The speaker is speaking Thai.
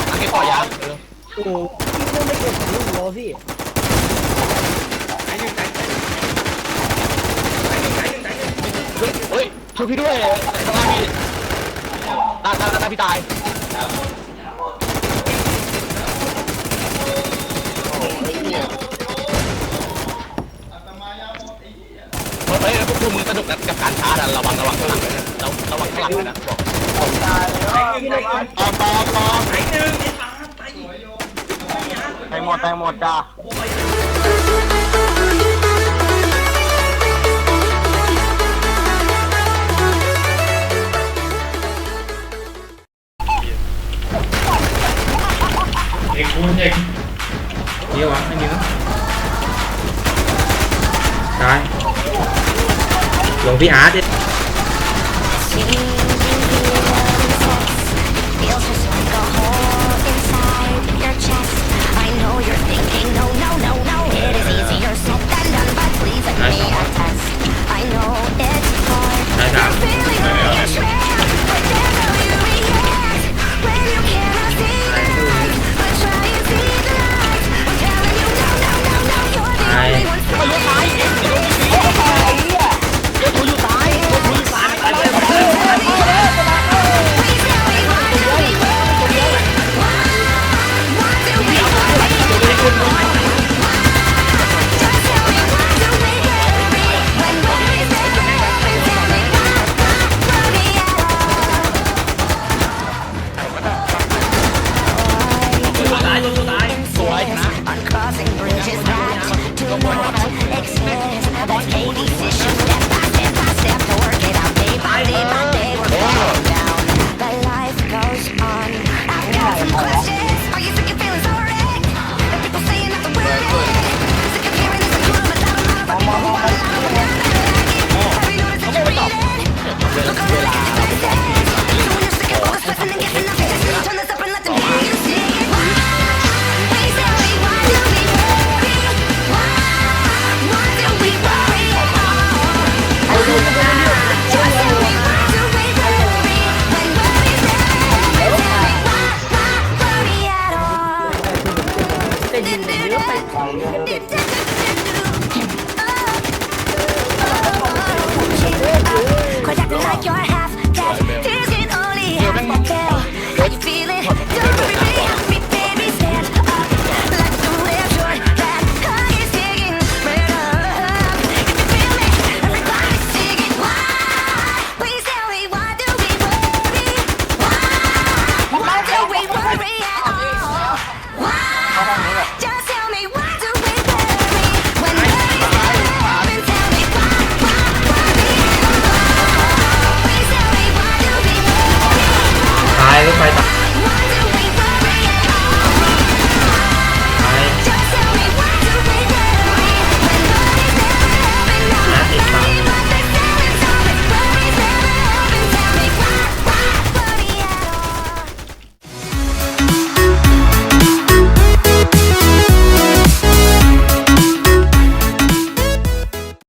โหพี่ต้องไม่เก็บของลูกเราพี่ตายหนึ่งตายหนึ่งตายหนึ่งตายหนึ่งตายหนึ่งเฮ้ยช่วยพี่ด้วยข้างล่างพี่ตายตายตายพี่ตายเฮ้ยพวกมึงสนุกกับการชาร์จระวังระวังข้างหลังเลยนะระวังข้างหลังเลยนะบอกตายหนึ่งตายหนึ่ง một tay một à. Địch luôn địch Nhiều lắm, anh nhớ. Rồi. Lộn với á chứ This is step by step, step by step to work it out day by day.